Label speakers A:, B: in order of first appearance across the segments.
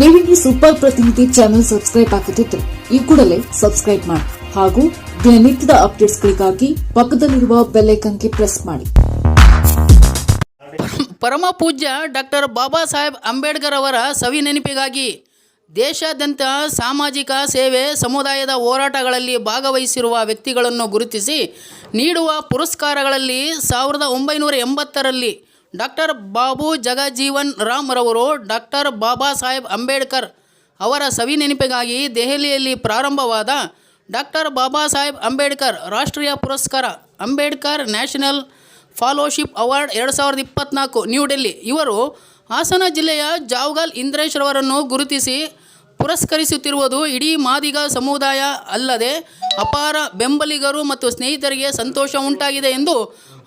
A: ನೀವಿಲ್ಲಿ ಸೂಪರ್ ಪ್ರತಿನಿಧಿ channel subscribe ಆಗದಿದ್ದರೆ ಈ ಕೂಡಲೇ ಸಬ್ಸ್ಕ್ರೈಬ್ ಮಾಡಿ. ಹಾಗೂ ದಿನನಿತ್ಯದ ಅಪ್ಡೇಟ್ಸ್ಗಳಿಗಾಗಿ ಪಕ್ಕದಲ್ಲಿರುವ ಬೆಲ್ ಐಕನ್ಗೆ ಪ್ರೆಸ್ ಮಾಡಿ.
B: ಪರಮ ಪೂಜ್ಯ ಡಾಕ್ಟರ್ ಬಾಬಾ ಸಾಹೇಬ್ ಅಂಬೇಡ್ಕರ್ ಅವರ ಸವಿ ನೆನಪಿಗಾಗಿ ದೇಶಾದ್ಯಂತ ಸಾಮಾಜಿಕ ಸೇವೆ ಸಮುದಾಯದ ಹೋರಾಟಗಳಲ್ಲಿ ಭಾಗವಹಿಸಿರುವ ವ್ಯಕ್ತಿಗಳನ್ನು ಗುರುತಿಸಿ ನೀಡುವ ಪುರಸ್ಕಾರಗಳಲ್ಲಿ ಸಾವಿರದ ಒಂಬೈನೂರ ಎಂಬತ್ತರಲ್ಲಿ ಡಾಕ್ಟರ್ ಬಾಬು ಜಗಜೀವನ್ ರಾಮ್ ರವರು ಡಾಕ್ಟರ್ ಬಾಬಾ ಸಾಹೇಬ್ ಅಂಬೇಡ್ಕರ್ ಅವರ ಸವಿ ನೆನಪಿಗಾಗಿ ದೆಹಲಿಯಲ್ಲಿ ಪ್ರಾರಂಭವಾದ ಡಾಕ್ಟರ್ ಬಾಬಾ ಸಾಹೇಬ್ ಅಂಬೇಡ್ಕರ್ ರಾಷ್ಟ್ರೀಯ ಪುರಸ್ಕಾರ, ಅಂಬೇಡ್ಕರ್ ನ್ಯಾಷನಲ್ ಫಾಲೋಶಿಪ್ ಅವಾರ್ಡ್ ಎರಡು ಸಾವಿರದ ಇಪ್ಪತ್ತ್ನಾಲ್ಕು ನ್ಯೂ ಇವರು ಹಾಸನ ಜಿಲ್ಲೆಯ ಜಾವಗಲ್ ಇಂದ್ರೇಶ್ ರವರನ್ನು ಗುರುತಿಸಿ ಪುರಸ್ಕರಿಸುತ್ತಿರುವುದು ಇಡೀ ಮಾದಿಗ ಸಮುದಾಯ ಅಲ್ಲದೆ ಅಪಾರ ಬೆಂಬಲಿಗರು ಮತ್ತು ಸ್ನೇಹಿತರಿಗೆ ಸಂತೋಷ ಉಂಟಾಗಿದೆ ಎಂದು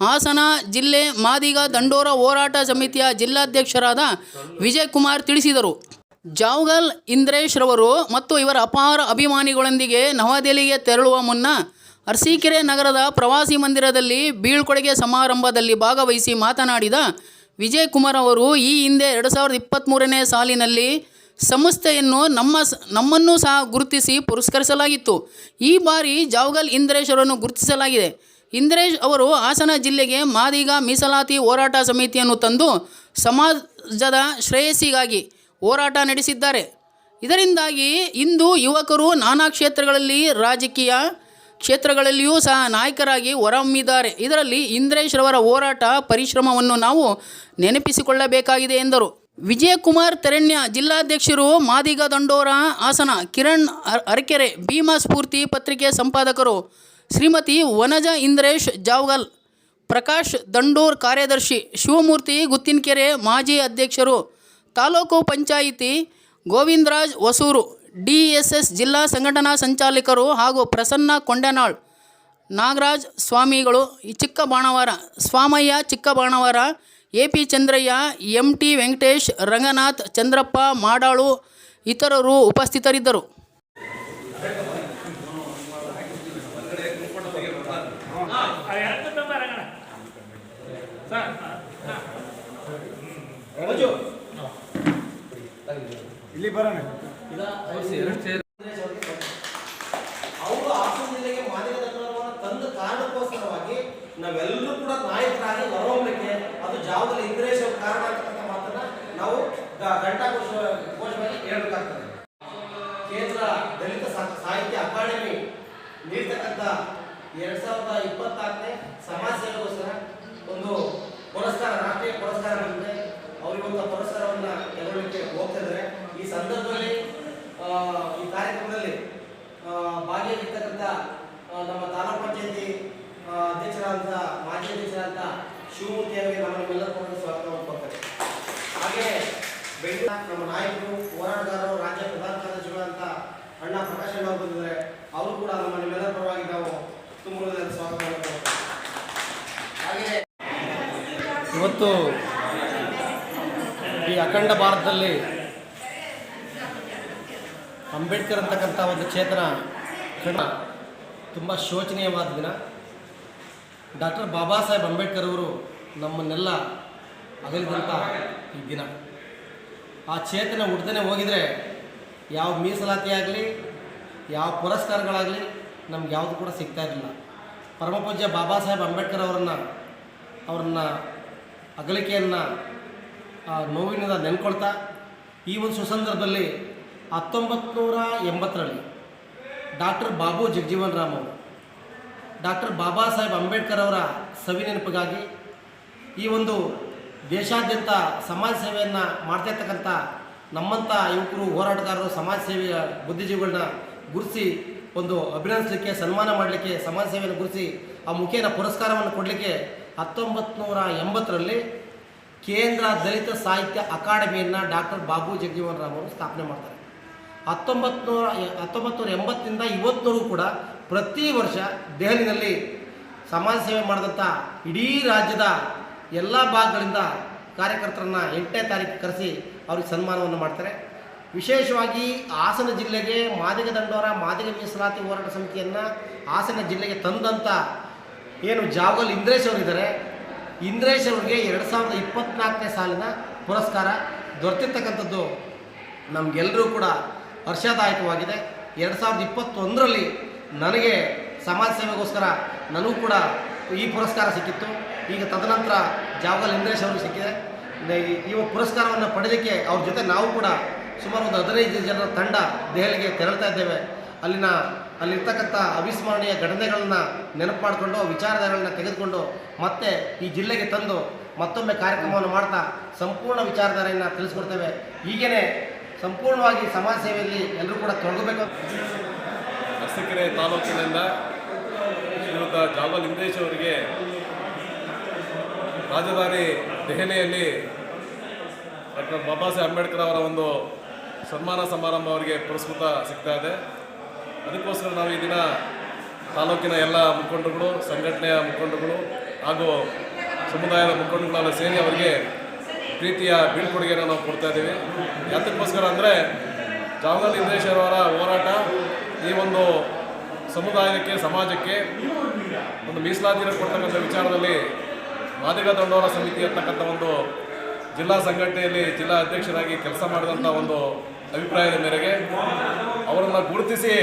B: ಹಾಸನ ಜಿಲ್ಲೆ ಮಾದಿಗ ದಂಡೋರ ಹೋರಾಟ ಸಮಿತಿಯ ಜಿಲ್ಲಾಧ್ಯಕ್ಷರಾದ ವಿಜಯ್ ಕುಮಾರ್ ತಿಳಿಸಿದರು. ಜಾವ್ಗಲ್ ಇಂದ್ರೇಶ್ ರವರು ಮತ್ತು ಇವರ ಅಪಾರ ಅಭಿಮಾನಿಗಳೊಂದಿಗೆ ನವದೆಹಲಿಗೆ ತೆರಳುವ ಮುನ್ನ ಅರಸೀಕೆರೆ ನಗರದ ಪ್ರವಾಸಿ ಮಂದಿರದಲ್ಲಿ ಬೀಳ್ಕೊಡುಗೆ ಸಮಾರಂಭದಲ್ಲಿ ಭಾಗವಹಿಸಿ ಮಾತನಾಡಿದ ವಿಜಯ್ ಕುಮಾರ್ ಅವರು ಈ ಹಿಂದೆ ಎರಡು ಸಾವಿರದ ಇಪ್ಪತ್ತ್ಮೂರನೇ ಸಾಲಿನಲ್ಲಿ ಸಂಸ್ಥೆಯನ್ನು ನಮ್ಮ ನಮ್ಮನ್ನು ಸಹ ಗುರುತಿಸಿ ಪುರಸ್ಕರಿಸಲಾಗಿತ್ತು. ಈ ಬಾರಿ ಜಾವಗಲ್ ಇಂದ್ರೇಶ್ ಅವರನ್ನು ಗುರುತಿಸಲಾಗಿದೆ. ಇಂದ್ರೇಶ್ ಅವರು ಹಾಸನ ಜಿಲ್ಲೆಗೆ ಮಾದಿಗ ಮೀಸಲಾತಿ ಹೋರಾಟ ಸಮಿತಿಯನ್ನು ತಂದು ಸಮಾಜದ ಶ್ರೇಯಸ್ಸಿಗಾಗಿ ಹೋರಾಟ ನಡೆಸಿದ್ದಾರೆ. ಇದರಿಂದಾಗಿ ಇಂದು ಯುವಕರು ನಾನಾ ಕ್ಷೇತ್ರಗಳಲ್ಲಿ, ರಾಜಕೀಯ ಕ್ಷೇತ್ರಗಳಲ್ಲಿಯೂ ಸಹ ನಾಯಕರಾಗಿ ಹೊರಹೊಮ್ಮಿದ್ದಾರೆ. ಇದರಲ್ಲಿ ಇಂದ್ರೇಶ್ ರವರ ಹೋರಾಟ, ಪರಿಶ್ರಮವನ್ನು ನಾವು ನೆನಪಿಸಿಕೊಳ್ಳಬೇಕಾಗಿದೆ ಎಂದರು. ವಿಜಯಕುಮಾರ್ ತೆರಣ್ಯ ಜಿಲ್ಲಾಧ್ಯಕ್ಷರು ಮಾದಿಗ ದಂಡೋರ ಹಾಸನ ಕಿರಣ್ ಅರ್- ಅರಕೆರೆ ಭೀಮಾ ಸ್ಫೂರ್ತಿ ಪತ್ರಿಕೆ ಸಂಪಾದಕರು ಶ್ರೀಮತಿ ವನಜ ಇಂದ್ರೇಶ್ ಜಾವ್ಗಲ್, ಪ್ರಕಾಶ್ ದಂಡೂರ್ ಕಾರ್ಯದರ್ಶಿ ಶಿವಮೂರ್ತಿ ಗುತ್ತಿನಕೆರೆ ಮಾಜಿ ಅಧ್ಯಕ್ಷರು ತಾಲೂಕು ಪಂಚಾಯಿತಿ ಗೋವಿಂದರಾಜ್ ಹೊಸೂರು ಡಿ ಜಿಲ್ಲಾ ಸಂಘಟನಾ ಸಂಚಾಲಕರು ಹಾಗೂ ಪ್ರಸನ್ನ ಕೊಂಡನಾಳ್, ನಾಗರಾಜ್ ಸ್ವಾಮಿಗಳು Chikka Banavara Swamaiah Chikkabanavara A P Chandraiah M T Venkatesh Ranganath Chandrappa Madalu ಇತರರು ಉಪಸ್ಥಿತರಿದ್ದರು.
C: ಇಲ್ಲಿ ಬರೋಣ
D: ಅವರು ಹಾಸನ ಜಿಲ್ಲೆಗೆ ಮಾದಿಗ ದಂಡೋರವನ್ನು ತಂದ ಕಾರಣಕ್ಕೋಸ್ಕರವಾಗಿ ನಾವೆಲ್ಲರೂ ಕೂಡ ನಾಯಕರಾಗಿ ಹೊರಹೊಮ್ಮಲಿಕ್ಕೆ ಅದು ಜಾವದಲ್ಲಿ ಇಂದ್ರೇಶ್ ಅವ್ರ ಕಾರಣ ಅಂತಕ್ಕಂಥ ಮಾತನ್ನ ನಾವು ಘಂಟಾಘೋಷ ಘೋಷವಾಗಿ ಹೇಳಬೇಕಾಗ್ತದೆ. ಕೇಂದ್ರ ದಲಿತ ಸಾಹಿತ್ಯ ಅಕಾಡೆಮಿ ನೀಡ್ತಕ್ಕಂಥ ಎರಡ್ ಸಾವಿರದ ಇಪ್ಪತ್ತಾರನೇ ಸಮಾಜ ಸೇವೆಗೋಸ್ಕರ ಒಂದು ಪುರಸ್ಕಾರ, ರಾಷ್ಟ್ರೀಯ ಪುರಸ್ಕಾರ ಬಂದಿದೆ. ಅವರಿಗೊಂದು ಪುರಸ್ಕಾರವನ್ನ ತಗೊಳ್ಳಿಕ್ಕೆ ಹೋಗ್ತಿದ್ದಾರೆ ಈ ಸಂದರ್ಭದಲ್ಲಿ ಈ ಕಾರ್ಯಕ್ರಮದಲ್ಲಿ ಭಾಗ್ಯ ಭಾಗಿಯಾಗಿರ್ತಕ್ಕಂಥ ನಮ್ಮ ತಾಲೂಕು ಪಂಚಾಯತಿ ಅಧ್ಯಕ್ಷರಾದಂಥ, ಮಾಜಿ ಅಧ್ಯಕ್ಷರಾದಂಥ ಶಿವಮೂರ್ತಿ ಅವರಿಗೆ ನಮ್ಮ ನಿಮ್ಮೆಲ್ಲರ ಹಾಗೆ ಬೆಂಗಳೂರು ನಮ್ಮ ನಾಯಕರು, ಹೋರಾಟಗಾರರು, ರಾಜ್ಯ ಪ್ರಧಾನ ಕಾರ್ಯದರ್ಶಿಗಳಂತ ಅಣ್ಣ ಪ್ರಕಾಶ್ ಅವರು ಬಂದಿದ್ದಾರೆ. ಅವರು ಕೂಡ ನಮ್ಮ ನಿಮ್ಮೆಲ್ಲರ ಪರವಾಗಿ ನಾವು ತುಂಬ ಹೃದಯದ ಸ್ವಾಗತವನ್ನು ಹಾಗೆ
E: ಇವತ್ತು ಈ ಅಖಂಡ ಭಾರತದಲ್ಲಿ ಅಂಬೇಡ್ಕರ್ ಅಂತಕ್ಕಂಥ ಒಂದು ಚೇತನ ಕಣ ತುಂಬ ಶೋಚನೀಯವಾದ ದಿನ. ಡಾಕ್ಟರ್ ಬಾಬಾ ಸಾಹೇಬ್ ಅಂಬೇಡ್ಕರ್ ಅವರು ನಮ್ಮನ್ನೆಲ್ಲ ಅಗಲಿದಂಥ ಈ ದಿನ. ಆ ಚೇತನ ಹುಡ್ದನೆ ಹೋಗಿದರೆ ಯಾವ ಮೀಸಲಾತಿ ಆಗಲಿ, ಯಾವ ಪುರಸ್ಕಾರಗಳಾಗಲಿ ನಮ್ಗೆ ಯಾವುದು ಕೂಡ ಸಿಗ್ತಾ ಇರಲಿಲ್ಲ. ಪರಮಪೂಜ್ಯ ಬಾಬಾ ಸಾಹೇಬ್ ಅಂಬೇಡ್ಕರ್ ಅವರನ್ನು, ಅವ್ರನ್ನ ಅಗಲಿಕೆಯನ್ನು ನೋವಿನಿಂದ ನೆನ್ಕೊಳ್ತಾ ಈ ಒಂದು ಸುಸಂದರ್ಭದಲ್ಲಿ ಹತ್ತೊಂಬತ್ತು ನೂರ ಎಂಬತ್ತರಲ್ಲಿ ಡಾಕ್ಟರ್ ಬಾಬು ಜಗಜೀವನ್ ರಾಮ್ ಅವರು, ಡಾಕ್ಟರ್ ಬಾಬಾ ಸಾಹೇಬ್ ಅಂಬೇಡ್ಕರ್ ಅವರ ಸವಿ ನೆನಪಿಗಾಗಿ ಈ ಒಂದು ದೇಶಾದ್ಯಂತ ಸಮಾಜ ಸೇವೆಯನ್ನು ಮಾಡ್ತಾ ನಮ್ಮಂಥ ಯುವಕರು, ಹೋರಾಟಗಾರರು, ಸಮಾಜ ಸೇವೆಯ ಬುದ್ಧಿಜೀವಿಗಳನ್ನ ಗುರುತಿಸಿ ಒಂದು ಅಭಿನಂದಿಸಲಿಕ್ಕೆ, ಸನ್ಮಾನ ಮಾಡಲಿಕ್ಕೆ, ಸಮಾಜ ಸೇವೆಯನ್ನು ಗುರುತಿಸಿ ಆ ಮುಖೇನ ಪುರಸ್ಕಾರವನ್ನು ಕೊಡಲಿಕ್ಕೆ ಹತ್ತೊಂಬತ್ತು ನೂರ ಎಂಬತ್ತರಲ್ಲಿ ಕೇಂದ್ರ ದಲಿತ ಸಾಹಿತ್ಯ ಅಕಾಡೆಮಿಯನ್ನು ಡಾಕ್ಟರ್ ಬಾಬು ಜಗಜೀವನ್ ರಾಮ್ ಅವರು ಸ್ಥಾಪನೆ ಮಾಡ್ತಾರೆ. ಹತ್ತೊಂಬತ್ತು ನೂರ ಹತ್ತೊಂಬತ್ತು ನೂರ ಎಂಬತ್ತಿಂದ ಇವತ್ತೂ ಕೂಡ ಪ್ರತಿ ವರ್ಷ ದೆಹಲಿನಲ್ಲಿ ಸಮಾಜ ಸೇವೆ ಮಾಡಿದಂಥ ಇಡೀ ರಾಜ್ಯದ ಎಲ್ಲ ಭಾಗಗಳಿಂದ ಕಾರ್ಯಕರ್ತರನ್ನ ಎಂಟನೇ ತಾರೀಕು ಕರೆಸಿ ಅವ್ರಿಗೆ ಸನ್ಮಾನವನ್ನು ಮಾಡ್ತಾರೆ. ವಿಶೇಷವಾಗಿ ಹಾಸನ ಜಿಲ್ಲೆಗೆ ಮಾದಿಗ ದಂಡೋರ, ಮಾದಿಗ ಮೀಸಲಾತಿ ಹೋರಾಟ ಸಮಿತಿಯನ್ನು ಹಾಸನ ಜಿಲ್ಲೆಗೆ ತಂದಂಥ ಏನು ಜಾವಗಲ್ ಇಂದ್ರೇಶ್ ಅವರಿದ್ದಾರೆ ಇಂದ್ರೇಶ್ ಅವರಿಗೆ ಎರಡು ಸಾವಿರದ ಇಪ್ಪತ್ನಾಲ್ಕನೇ ಸಾಲಿನ ಪುರಸ್ಕಾರ ದೊರೆತಿರ್ತಕ್ಕಂಥದ್ದು ನಮಗೆಲ್ಲರೂ ಕೂಡ ಹರ್ಷದಾಯಕವಾಗಿದೆ. ಎರಡು ಸಾವಿರದ ಇಪ್ಪತ್ತೊಂದರಲ್ಲಿ ನನಗೆ ಸಮಾಜ ಸೇವೆಗೋಸ್ಕರ ನನಗೂ ಕೂಡ ಈ ಪುರಸ್ಕಾರ ಸಿಕ್ಕಿತ್ತು. ಈಗ ತದನಂತರ ಜಾವಗಲ್ ಇಂದ್ರೇಶ್ ಅವರು ಸಿಕ್ಕಿದೆ. ಈ ಪುರಸ್ಕಾರವನ್ನು ಪಡೆದಕ್ಕೆ ಅವ್ರ ಜೊತೆ ನಾವು ಕೂಡ ಸುಮಾರು ಒಂದು ಹದಿನೈದು ಜನರ ತಂಡ ದೆಹಲಿಗೆ ತೆರಳ್ತಾ ಇದ್ದೇವೆ. ಅಲ್ಲಿನ ಅಲ್ಲಿರ್ತಕ್ಕಂಥ ಅವಿಸ್ಮರಣೀಯ ಘಟನೆಗಳನ್ನ ನೆನಪು ಮಾಡಿಕೊಂಡು ವಿಚಾರಧಾರೆಗಳನ್ನ ತೆಗೆದುಕೊಂಡು ಮತ್ತೆ ಈ ಜಿಲ್ಲೆಗೆ ತಂದು ಮತ್ತೊಮ್ಮೆ ಕಾರ್ಯಕ್ರಮವನ್ನು ಮಾಡ್ತಾ ಸಂಪೂರ್ಣ ವಿಚಾರಧಾರೆಯನ್ನು ತಿಳಿಸ್ಕೊಡ್ತೇವೆ. ಹೀಗೇನೆ ಸಂಪೂರ್ಣವಾಗಿ ಸಮಾಜ ಸೇವೆಯಲ್ಲಿ ಎಲ್ಲರೂ ಕೂಡ ತೊಡಗಬೇಕು.
F: ಅರಸೀಕೆರೆ ತಾಲೂಕಿನಿಂದ ಶ್ರೀಮಂತ ಜಾವಲ್ ಇಂದೇಶ್ ಅವರಿಗೆ ರಾಜಧಾನಿ ದೆಹಲಿಯಲ್ಲಿ ಡಾಕ್ಟರ್ ಬಾಬಾ ಸಾಹೇಬ್ ಅಂಬೇಡ್ಕರ್ ಅವರ ಒಂದು ಸನ್ಮಾನ ಸಮಾರಂಭ ಅವರಿಗೆ ಪುರಸ್ಕೃತ ಸಿಗ್ತಾ ಇದೆ. ಅದಕ್ಕೋಸ್ಕರ ನಾವು ಈ ದಿನ ತಾಲೂಕಿನ ಎಲ್ಲ ಮುಖಂಡರುಗಳು, ಸಂಘಟನೆಯ ಮುಖಂಡರುಗಳು ಹಾಗೂ ಸಮುದಾಯದ ಮುಖಂಡರುಗಳೆಲ್ಲ ಸೇರಿ ಅವರಿಗೆ ಪ್ರೀತಿಯ ಬೀಳ್ಕೊಡುಗೆಯನ್ನು ನಾವು ಕೊಡ್ತಾ ಇದ್ದೀವಿ. ಯಾತಕ್ಕೋಸ್ಕರ ಅಂದರೆ ಜಾವಗಲ್ ನಿರ್ದೇಶರವರ ಹೋರಾಟ ಈ ಒಂದು ಸಮುದಾಯಕ್ಕೆ, ಸಮಾಜಕ್ಕೆ ಒಂದು ಮೀಸಲಾತಿಯನ್ನು ಕೊಡ್ತಕ್ಕಂಥ ವಿಚಾರದಲ್ಲಿ ಮಾದಿಗ ದಂಡೋರ ಸಮಿತಿ ಅಂತಕ್ಕಂಥ ಒಂದು ಜಿಲ್ಲಾ ಸಂಘಟನೆಯಲ್ಲಿ ಜಿಲ್ಲಾ ಅಧ್ಯಕ್ಷರಾಗಿ ಕೆಲಸ ಮಾಡಿದಂಥ ಒಂದು ಅಭಿಪ್ರಾಯದ ಮೇರೆಗೆ ಅವರನ್ನು ಗುರುತಿಸಿ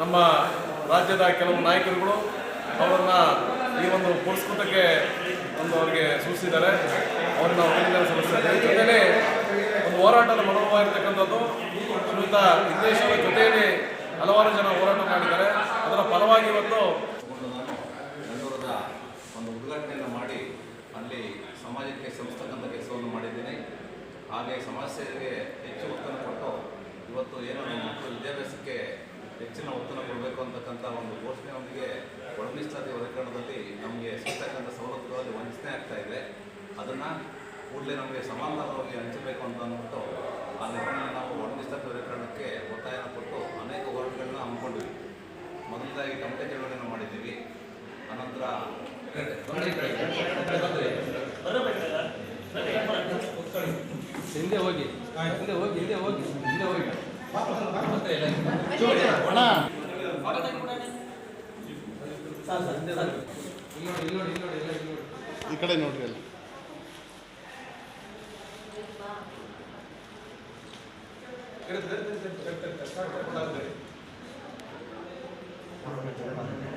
F: ನಮ್ಮ ರಾಜ್ಯದ ಕೆಲವು ನಾಯಕರುಗಳು ಅವರನ್ನು ಈ ಒಂದು ಪುರಸ್ಕೃತಕ್ಕೆ ಒಂದು ಅವರಿಗೆ ಸೂಚಿಸಿದ್ದಾರೆ. ಅವರನ್ನ ಅಭಿನಂದನೆ ಸಲ್ಲಿಸಿದ್ದಾರೆ ಜೊತೆಯಲ್ಲಿ ಒಂದು ಹೋರಾಟದ ಮನೋಭಾವ ಇರತಕ್ಕಂಥದ್ದು. ಶ್ರೀಯುತ ಹಿಂದೇಶ್ವರ ಜೊತೆಯಲ್ಲಿ ಹಲವಾರು ಜನ ಹೋರಾಟ ಮಾಡಿದ್ದಾರೆ. ಅದರ ಫಲವಾಗಿ ಇವತ್ತು
G: ಬೆಂಗಳೂರದ ಒಂದು ಉದ್ಘಾಟನೆಯನ್ನು ಮಾಡಿ ಅಲ್ಲಿ ಸಮಾಜಕ್ಕೆ ಸಂಸ್ಥಕ್ಕಂಥ ಕೆಲಸವನ್ನು ಮಾಡಿದ್ದೀನಿ. ಹಾಗೆ ಸಮಾಜ ಸೇವೆಗೆ ಹೆಚ್ಚು ಒತ್ತನ್ನು ಕೊಟ್ಟು ಇವತ್ತು ಏನೋ ಮಕ್ಕಳ ವಿದ್ಯಾಭ್ಯಾಸಕ್ಕೆ ಹೆಚ್ಚಿನ ಒತ್ತನ್ನು ಕೊಡಬೇಕು ಅಂತಕ್ಕಂಥ ಒಂದು ಘೋಷಣೆಯೊಂದಿಗೆ ಒಳಮೀಸಲಾತಿ ವರ್ಗೀಕರಣದಲ್ಲಿ ನಮಗೆ ಸಿಗ್ತಕ್ಕಂಥ ಸವಲತ್ತುಗಳಲ್ಲಿ ವಂಚನೆ ಆಗ್ತಾ ಇದೆ. ಅದನ್ನು ಕೂಡಲೇ ನಮಗೆ ಸಮಾನವಾಗಿ ಹಂಚಬೇಕು ಅಂತ ಅಂದ್ಬಿಟ್ಟು ಆ ನಿರ್ಣಯ ನಾವು ಒಳಮೀಸಲಾತಿ ವರ್ಗೀಕರಣಕ್ಕೆ ಒತ್ತಾಯನ ಕೊಟ್ಟು ಅನೇಕ ಹೋರಾಟಗಳನ್ನ ಹಮ್ಮಿಕೊಂಡ್ವಿ ಮೊದಲನೇದಾಗಿ ಟಮಟೆ ಚಳವಳಿಯನ್ನು ಮಾಡಿದ್ದೀವಿ. ಅನಂತರ
E: ಹಿಂದೆ ಹೋಗಿ ಹಿಂದೆ ಹೋಗಿ ಹಿಂದೆ ಹೋಗಿ ಹಿಂದೆ ಹೋಗಿ.
H: ಈ ಕಡೆ ನೋಡ್ರಿ ಅಲ್ಲಿ.
C: Correct, correct, correct, correct, correct, correct, correct, correct.